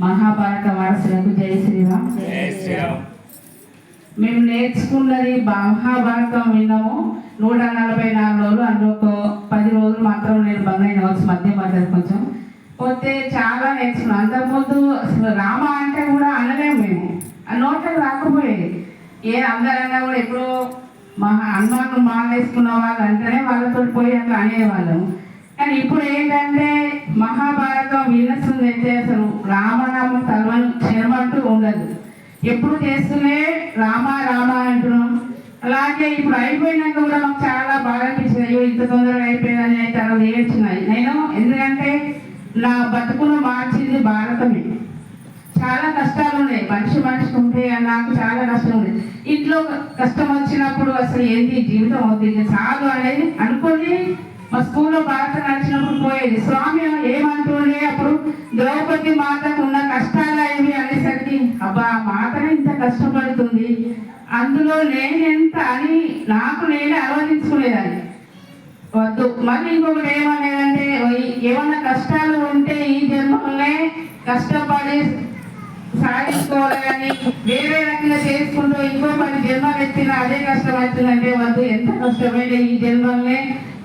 మహాభారత వారసులకు జై శ్రీరామ్. మేము నేర్చుకున్నది మహాభారతం విన్నాము. నూట నలభై నాలుగు రోజులు అందులో ఒక పది రోజులు మాత్రం నేను బంద్ అయిన వచ్చి మధ్య మధ్య కొంచెం. పోతే చాలా నేర్చుకున్నాం. అంతకుముందు అసలు రామ అంటే కూడా అనలేము మేము. ఆ నోట్లకు రాకపోయేది. ఏ అందరన్నా కూడా ఎప్పుడో మా హనుమాను మాల వేసుకున్న వాళ్ళు అంటేనే వాళ్ళతో పోయి అట్లా అనేవాళ్ళం. కానీ ఇప్పుడు ఏంటంటే మహాభారతం వినస్తుంది అయితే అసలు రామనామం తలవని క్షణం అంటూ ఉండదు. ఎప్పుడు చేస్తూనే రామ రామ అంటున్నాం. అలాగే ఇప్పుడు అయిపోయినాక కూడా మాకు చాలా బాగా అనిపించింది. అయ్యో ఇంత తొందరగా అయిపోయిందని అయితే అలా ఏడ్చినాయి. నేను ఎందుకంటే నా బతుకును మార్చింది భారతమే. చాలా కష్టాలు ఉన్నాయి. మనిషి మనిషికి ఉంటే నాకు చాలా కష్టం ఉంది. ఇంట్లో కష్టం వచ్చినప్పుడు అసలు ఏంటి జీవితం అవుతుంది. చాలు అనేది అనుకొని మా స్కూల్లో భారత నడిచినప్పుడు పోయేది. స్వామి ఏమంటుండే అప్పుడు ద్రౌపది మాతకు ఉన్న కష్టాలు ఏమి అనేసరికి అబ్బా ఆ మాతనే ఇంత కష్టపడుతుంది. అందులో నేనెంత అని నాకు నేనే ఆలోచించుకునేదాన్ని. వద్దు. మళ్ళీ ఇంకొకటి ఏమనేదంటే ఏమన్నా కష్టాలు ఉంటే ఈ జన్మలోనే కష్టపడి సాధించుకోవాలి వేరే రకంగా చేసుకుంటూ ఇంకో పది జన్మలు ఎత్తిన అదే కష్టం అవుతుందంటే వద్దు. ఎంత కష్టమైన ఈ జన్మల్నే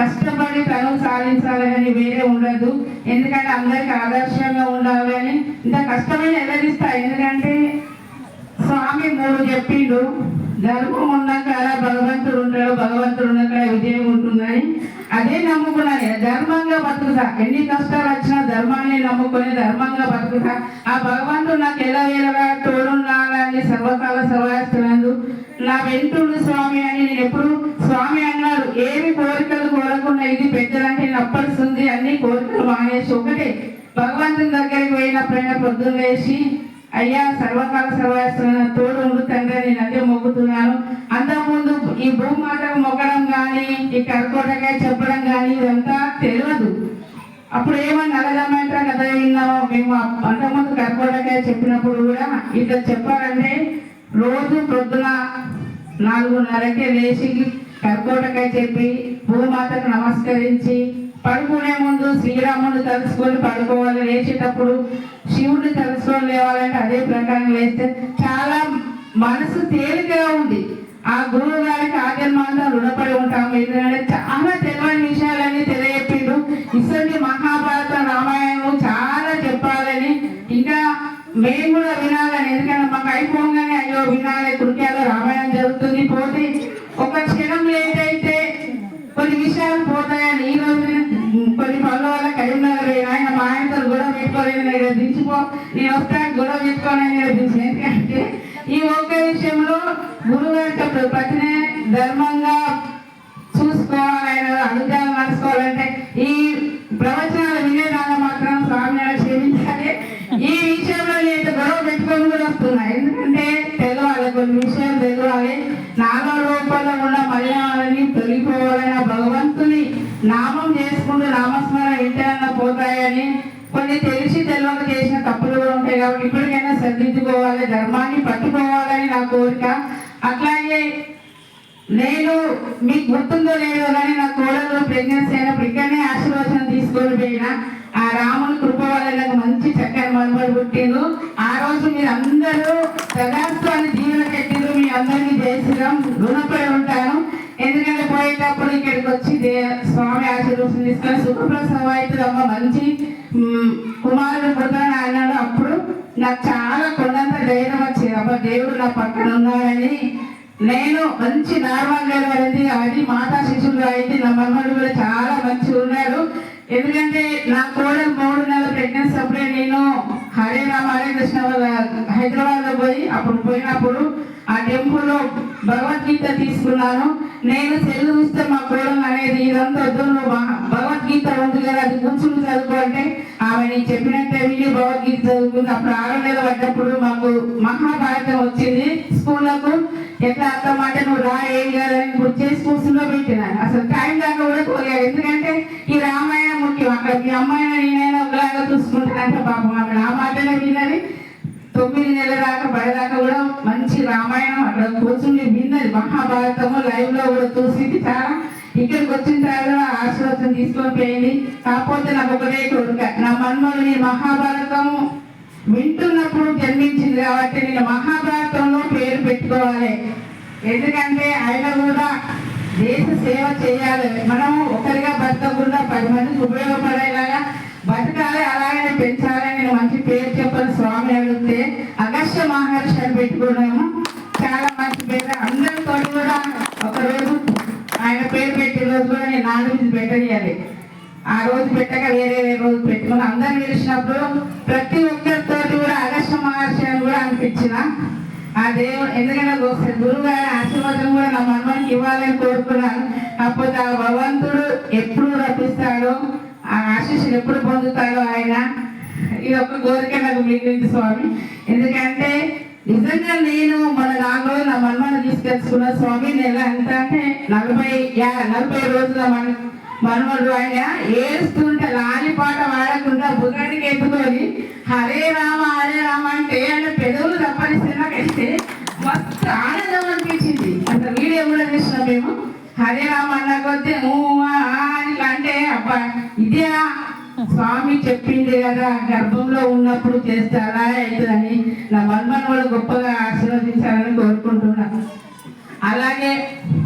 కష్టపడి తను సాధించాలని వేరే ఉండదు. ఎందుకంటే అందరికి ఆదర్శంగా ఉండాలి అని ఇంత కష్టమైన ఎదరిస్తా. ఎందుకంటే స్వామి మూడు చెప్పిండు ధర్మం ఉన్నాక భగవంతుడు ఉంటాడు భగవంతుడు ఉన్నాక విజయం ఉంటుందని. అదే నమ్ముకున్నాను ధర్మంగా బతుకుతా. ఎన్ని కష్టాలు వచ్చినా ధర్మాన్ని నమ్ముకొని ధర్మంగా బతుకుతా. ఆ భగవంతుడు నాకు ఎలా ఎలా తోడున్నాడని సర్వకాల సర్వాస్తులందు నా వెంటుడు స్వామి అని నేను ఎప్పుడు స్వామి అన్నాడు. ఏమి కోరికలు ఇది పెద్దలంటే నప్పడుస్తుంది అన్ని కోరికలు మానేసి ఒకటే. భగవంతుని దగ్గరికి పోయినప్పుడైనా పొద్దున్న వేసి అయ్యా సర్వకాల సర్వాస్తున్న తోడు తండ్రి అని నేను అదే మొక్కుతున్నాను అంతకుముందు ఈ భూమాటకు మొగ్గడం కానీ ఈ కర్కోటకాయ చెప్పడం కానీ ఇదంతా తెలియదు. అప్పుడు ఏమన్నా నలదమ్మంటారా కదా విన్నాము మేము అంతకుముందు కర్కోటకాయ చెప్పినప్పుడు కూడా ఇట్లా చెప్పాలంటే రోజు పొద్దున నాలుగున్నరకే లేచి కర్కోటకాయ చెప్పి భూమాతకు నమస్కరించి పడుకునే ముందు శ్రీరాముడు తలుసుకొని పడుకోవాలి. లేచేటప్పుడు శివుడిని తలుసుకొని లేవాలంటే అదే ప్రకారం లేస్తే చాలా మనసు తేలికగా ఉంది. ఆ గురువు గారికి ఆజన్మాంతం రుణపడి ఉంటాము ఎందుకంటే చాలా మా గొడవ పెట్టుకోలేదు నేను దించిపో నేను వస్తాను గొడవ పెట్టుకోనని దించి. ఎందుకంటే ఈ ఒక్క విషయంలో గురువు చెప్పడు ప్రతినే ధర్మంగా చూసుకోవాలి ఆయన అనుగ్రహం నడుచుకోవాలంటే ఈ ప్రవచనాలు వినేదాన్ని మాత్రం స్వామి క్షమించాలి. ఈ విషయంలో నేను గొడవ పెట్టుకొని కూడా వస్తున్నా. ఎందుకంటే తెలవాలి కొన్ని విషయాలు తెలవాలి. నాలో రూపంలో ఉన్న మర్యాదని తొలిపోవాలని భగవంతుని నామం చేసుకుంటూ నామస్మరణ ఇంటేనా పోతాయని కొన్ని తెలిసి తెలియక చేసిన తప్పులు కూడా ఉంటాయి కాబట్టి ఇప్పటికైనా శ్రద్ధించుకోవాలి ధర్మాన్ని పట్టుకోవాలని నా కోరిక. అట్లాగే నేను మీకు గుర్తుందో లేదో కానీ నా కోడలు ప్రెగ్నెన్సీ అయినప్పుడు ఇక్కడనే ఆశీర్వచనం తీసుకొని పోయిన ఆ రాముని కృప వల్ల నాకు మంచి చక్కని మనబడి పుట్టిండు. ఆ రోజు మీరు అందరూ సదాత్వాన్ని దీవెన పెట్టిండ్రు. మీ అందరినీ జయశ్రీరామ్ రుణపడి ఉంటాను. ఎందుకంటే పోయేటప్పుడు ఇక్కడికి వచ్చి దే- స్వామి ఆశీర్వచనం తీసుకొని సుఖప్రసవం అవుతుంది అమ్మ మంచి కుమారుడు పుడతాను అన్నాడు. అప్పుడు నాకు చాలా కొండంత ధైర్యం వచ్చింది. అబ్బా దేవుడు నా పక్కన ఉన్నాడని నేను మంచి నార్మల్ డెలివరీ అది మాతా శిశువులు అయితే నా మనవడు కూడా చాలా మంచిగా ఉన్నాడు. ఎందుకంటే నా కోడలు మూడు నెలల ప్రెగ్నెన్సీ అప్పుడే నేను హరే రామ హరే కృష్ణ వాళ్ళ హైదరాబాద్లో పోయి అప్పుడు పోయినప్పుడు ఆ టెంపుల్లో భగవద్గీత తీసుకున్నాను. నేను సెల్లు చూస్తే మా కోడలు అనేది ఇదంతా వద్దు నువ్వు భగవద్గీత ఉంది కదా అది కూర్చుని చదువుకో అంటే ఆమె నేను చెప్పినట్టే విని భగవద్గీత చదువుకుంది. అప్పుడు ఆరో నెల పడ్డప్పుడు మాకు మహాభారతం వచ్చింది స్కూళ్ళకు ఎట్లా అర్థమాట నువ్వు రా ఏం కాదని గుర్తు చేసి కూర్చుందో పెట్టినాను అసలు టైం దాకా కూడా కోలేదు ఎందుకంటే ఈ రామాయణం ముఖ్యం. అక్కడ మీ అమ్మాయిని నేనైనా ఒకలాగా చూసుకుంటున్నాక పాపం ఆమె ఆ మాటనే విన్నది తొమ్మిది నెలల దాకా పడేదాకా కూడా మంచి రామాయణం అక్కడ కూర్చుని విన్నది. మహాభారతము లైవ్లో కూడా చూసింది. చాలా ఇక్కడికి వచ్చిన తర్వాత ఆశీర్వాదం తీసుకొని పోయింది. కాకపోతే నాకు ఒకటే కొడుక నా మన్మల్ని మహాభారతము వింటున్నప్పుడు జన్మించింది కాబట్టి నేను మహాభారతంలో పేరు పెట్టుకోవాలి. ఎందుకంటే ఆయన కూడా దేశ సేవ చేయాలి. మనం ఒకరిగా బతకకుండా పది మందికి ఉపయోగపడేలాగా అగస్త్య పెట్టుకున్నాము. చాలా మంచి పేరు. అందరితో కూడా ఒకరోజు ఆయన పేరు పెట్టిన రోజు కూడా నేను నాలుగు రోజులు పెట్టనియాలి. ఆ రోజు పెట్టక వేరే వేరే రోజు పెట్టుకుని అందరు పిలిచినప్పుడు ప్రతి ఒక్కరితో కూడా అగస్త్య మహర్షి అని కూడా అనిపించిన ఆ దేవుడు. ఎందుకంటే ఒకసారి గురువు గారి ఆశీర్వాదం కూడా నా మనవానికి ఇవ్వాలని కోరుకున్నాను. కాకపోతే ఆ భగవంతుడు ఎప్పుడు రప్పిస్తాడో ఆ ఆశీస్సులు ఎప్పుడు పొందుతాడో ఆయన ఇది ఒక కోరిక నాకు మిగిలింది స్వామి. ఎందుకంటే నిజంగా నేను మన నాలుగు నా మన్మను తీసుకెచ్చుకున్న స్వామి నేను ఎంత అంటే నలభై నలభై రోజుల మన మనవడు ఆయన ఏడుస్తుంటే లాలిపాట వాడకుండా బుగ్గడికి ఎత్తుకొని హరే రామ హరే రామ అంటే ఆయన పెదవులు తప్పనిస్తే నాకైతే మస్తు ఆనందం అనిపించింది. అసలు వీడియో కూడా చూసినాం మేము. హరే రామ అన్న కొద్దీ అంటే అబ్బా ఇదే స్వామి చెప్పింది కదా గర్భంలో ఉన్నప్పుడు చేస్తే అలా అవుతుందని నా మన్మన్ కూడా గొప్పగా ఆశీర్వదించాలని కోరుకుంటున్నాను అలాగే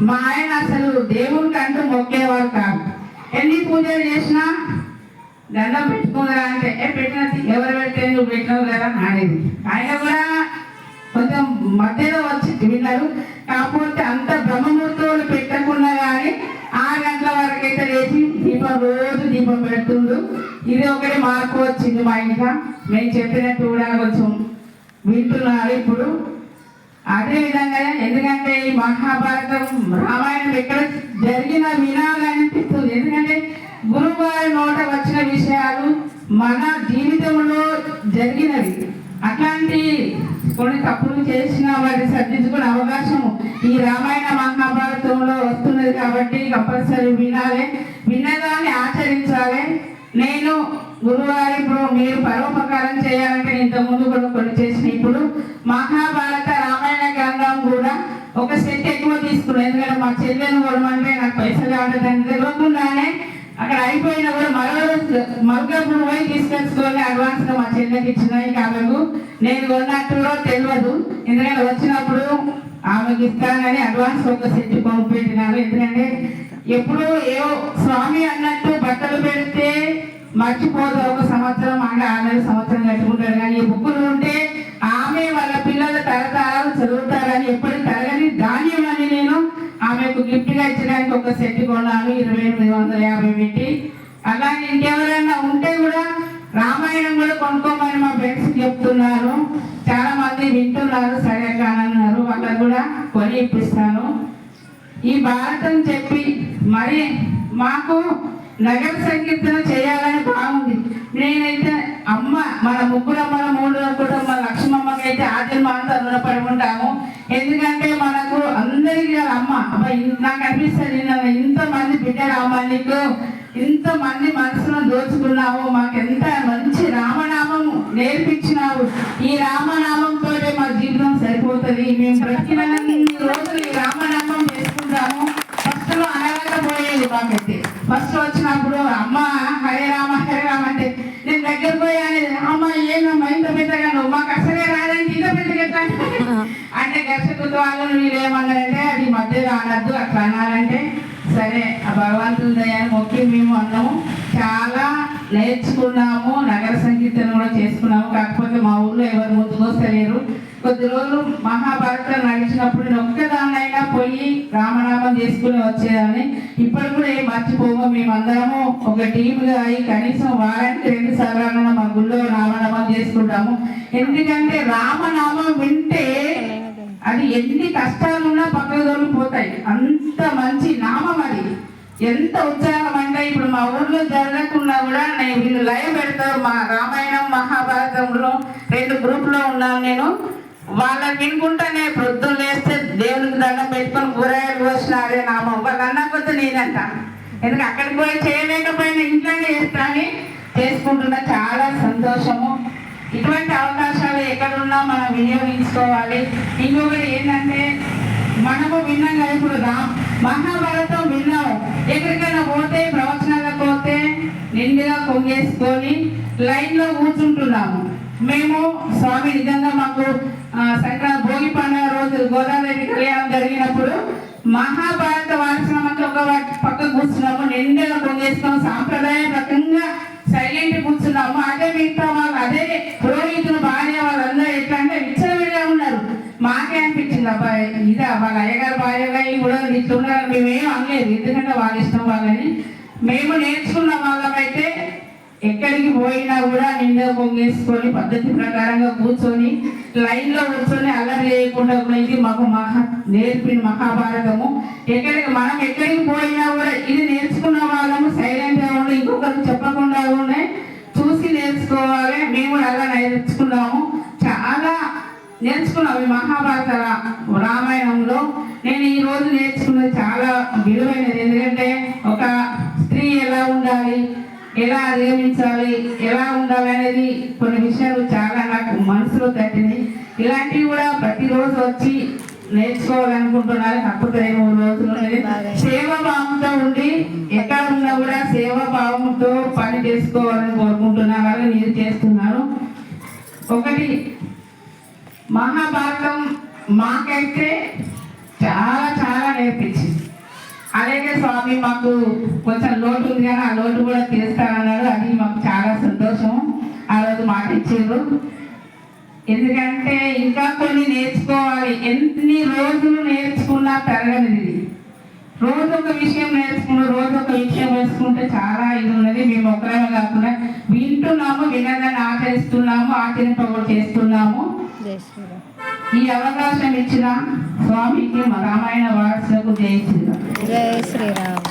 మా ఆయన అసలు దేవునికి అంటూ మొక్కేవారు కాదు. ఎన్ని పూజలు చేసినా దండం పెట్టుకుందా అంటే ఏ పెట్టినది ఎవరు పెడితే నువ్వు పెట్టినావు కదా? అనేది ఆయన కూడా కొంచెం మధ్యలో వచ్చి విన్నారు. కాకపోతే అంత బ్రహ్మముహూర్తంలో పెట్టకుండా గంటల లేచి దీపం రోజు దీపం పెడుతుండు. ఇది ఒకటి మార్పు వచ్చింది మా ఇంట్లో. మేము చెప్పినట్టు కూడా కొంచెం వింటున్నారు ఇప్పుడు. అదే విధంగా ఎందుకంటే ఈ మహాభారతం రామాయణం ఎక్కడ జరిగిన వినాలనిపిస్తుంది ఎందుకంటే గురువారి నోట వచ్చిన విషయాలు మన జీవితంలో జరిగినవి. అట్లాంటి కొన్ని తప్పులు చేసిన వాటిని సర్దించుకునే అవకాశం ఈ రామాయణ మహాభారతంలో వస్తున్నది కాబట్టి కంపల్సరీ వినాలి. విన్నదాన్ని ఆచరించాలి. నేను గురువారి ఇప్పుడు మీరు పరోపకారం చేయాలంటే నేను ఇంతకుముందు కూడా కొన్ని చేసిన. ఇప్పుడు మహాభారత రామాయణ గ్రంథం కూడా ఒక సెట్ ఎక్కువ తీసుకున్నాను ఎందుకంటే మా చెల్లెను కొనమంటే నాకు పైసలు కావడం తెలియకుండానే అక్కడ అయిపోయిన కూడా మరో మరుగప్పుడు పోయి తీసుకొచ్చుకొని అడ్వాన్స్గా మా చెల్లెకి ఇచ్చినాయి కాదు నేను కొన్నట్టులో తెలియదు. ఎందుకంటే వచ్చినప్పుడు ఆమెకి ఇస్తానని అడ్వాన్స్ ఒక సెట్ పంపించినాను ఎందుకంటే ఎప్పుడు ఏవో స్వామి అన్నట్టు బట్టలు పెడితే మర్చిపోదు. ఒక సంవత్సరం అంటే ఆరు సంవత్సరం కట్టుకుంటారు కానీ ఈ బుక్కులు ఉంటే ఆమె వాళ్ళ పిల్లల తరతరాలు చదువుతారని ఎప్పుడు తరగని ధాన్యం అని నేను ఆమెకు గిఫ్ట్గా ఇచ్చడానికి ఒక సెట్ కొన్నాను. ఇరవై ఎనిమిది వందల యాభై పెట్టి. అలాగే ఇంకెవరైనా ఉంటే కూడా రామాయణం కూడా కొనుక్కోమని మా ఫ్రెండ్స్ చెప్తున్నారు. చాలా మంది వింటున్నారు సరే కానీ వాళ్ళకు కూడా కొని ఇప్పిస్తాను ఈ భారతం చెప్పి మరి మాకు నగర సంకీర్తన చేయాలని బాగుంది. నేనైతే అమ్మ మన ముగ్గురు అమ్మల మూడు కుటుంబ లక్ష్మమ్మకి అయితే ఆదిమ అంతా రుణపడి ఉంటాము. ఎందుకంటే మనకు అందరికీ అమ్మ నాకు అనిపిస్తుంది ఇంతమంది బిడ్డ అమ్మ నీకు ఇంతమంది మనసులో దోచుకున్నావు మాకు ఎంత మంచి రామనామం నేర్పించినావు. ఈ రామనామంతో మా జీవితం సరిపోతుంది. మేము బ్రతికినన్ని రోజులు ఈ రామనామం చేసుకుంటాము. ఫస్ట్లో అనలేకపోయేది మాకైతే. ఫస్ట్ వచ్చినప్పుడు అమ్మ హరే రామ హరే రామ అంటే నేను దగ్గర పోయాను అమ్మ ఏమమ్మా ఇంత పెద్దగా నువ్వు? మాకు అసలే రాదంటే ఇంత పెద్దగా అంటే దర్శకుడు వాళ్ళు వీళ్ళు ఏమన్నారంటే అది మధ్యలో అనద్దు అట్లా అన్నారంటే సరే ఆ భగవంతుని దయాన్ని మేము అన్నాము చాలా నేర్చుకున్నాము నగర సంగీతం కూడా చేసుకున్నాము. కాకపోతే మా ఊళ్ళో ఎవరు ముందుకొస్తలేరు. కొద్ది రోజులు మహాభారతం నడిచినప్పుడు నేను ఒక్కదాన్నైనా పోయి రామనామం చేసుకుని వచ్చేదాన్ని. ఇప్పుడు కూడా ఏం మర్చిపోము. మేమందరము ఒక టీముగా అయి కనీసం వారానికి రెండు సార్లు మా గుళ్ళో రామనామం చేసుకుంటాము. ఎందుకంటే రామనామం వింటే అది ఎన్ని కష్టాలున్నా ఎంత ఉత్సాహమంటే ఇప్పుడు మా ఊర్లో జరగకుండా కూడా నేను వీళ్ళు లైవ్ పెడతారు మా రామాయణం మహాభారతంలో. రెండు గ్రూప్లో ఉన్నాను నేను. వాళ్ళని వినుకుంటానే వృద్ధులు లేస్తే దేవునికి దండం పెట్టుకొని కూరగాయలు కోసిన నా నామం. వాళ్ళు అన్నకపోతే నేనంట. ఎందుకంటే అక్కడికి పోయి చేయలేకపోయినా ఇంట్లోనే చేస్తానని చేసుకుంటున్న. చాలా సంతోషము. ఇటువంటి అవకాశాలు ఎక్కడున్నా మనం వినియోగించుకోవాలి. ఇంకొకటి ఏంటంటే మనము విన్నాం కదా ఇప్పుడు రా మహాభారతం విన్నాము ఎక్కడికైనా పోతే ప్రవచనాలకు పోతే నిండుగా కొంగేసుకొని లైన్లో కూర్చుంటున్నాము. మేము స్వామి నిజంగా మాకు సంక్రాంతి భోగి పండుగ రోజు గోదావరి కళ్యాణం జరిగినప్పుడు మహాభారత వారసనమంతా ఒక పక్క కూర్చున్నాము. నిండుగా సాంప్రదాయ రకంగా సైలెంట్ కూర్చున్నాము. అదే మిగతా వాళ్ళు అదే రోజు భార్య వాళ్ళందరూ ఎట్లా అంటే విచ్చలవిడిగా ఉన్నారు మాకే అనిపించింది అబ్బాయి ఇదా వాళ్ళ అయ్యగారు భార్యగా ఈ మేము ఇట్లా మేమేం అనలేదు. ఎందుకంటే వాళ్ళ ఇష్టం వాళ్ళని. మేము నేర్చుకున్న వాళ్ళమైతే ఎక్కడికి పోయినా కూడా నిండా పొంగేసుకొని పద్ధతి ప్రకారంగా కూర్చొని లైన్లో కూర్చొని అల్లరి లేకుండా కూడా ఇది మాకు మహా నేర్పిన మహాభారతము. ఎక్కడికి మనం ఎక్కడికి పోయినా కూడా ఇది నేర్చుకున్న వాళ్ళము సైలెంట్గా ఉండి ఇంకొకరికి చెప్పకుండా ఉండే చూసి నేర్చుకోవాలి. మేము అలా నేర్చుకున్నాము. నేర్చుకున్నాం ఈ మహాభారత రామాయణంలో నేను ఈ రోజు నేర్చుకున్నది చాలా విలువైనది. ఎందుకంటే ఒక స్త్రీ ఎలా ఉండాలి ఎలా అధిగమించాలి ఎలా ఉండాలి అనేది కొన్ని విషయాలు చాలా నాకు మనసులో తట్టింది. ఇలాంటివి కూడా ప్రతిరోజు వచ్చి నేర్చుకోవాలనుకుంటున్నారు కాకపోతే మూడు రోజులు అనేది భావంతో ఉండి ఎక్కడ ఉన్నా కూడా సేవా భావంతో పని చేసుకోవాలని కోరుకుంటున్నాను. అలాగే నేను చేస్తున్నాను. ఒకటి మహాభారతం మాకైతే చాలా చాలా నేర్పించింది. అలాగే స్వామి మాకు కొంచెం లోటు ఉంది కానీ ఆ లోటు కూడా తీస్తానన్నాడు అది మాకు చాలా సంతోషం. ఆ రోజు మాట ఇచ్చారు. ఎందుకంటే ఇంకా కొన్ని నేర్చుకోవాలి. ఎన్ని రోజులు నేర్చుకున్నా తరగనిది. ఇది. రోజు ఒక విషయం నేర్చుకున్న రోజు ఒక విషయం నేర్చుకుంటే చాలా ఇది ఉన్నది. మేము ఒకరేమే కాకుండా వింటున్నాము వినగానే ఆచరిస్తున్నాము ఆచరింప చేస్తున్నాము. ఈ అవకాశం ఇచ్చిన స్వామికి రామాయణ వారసులకు జై శ్రీరామ్. జై శ్రీరామ్.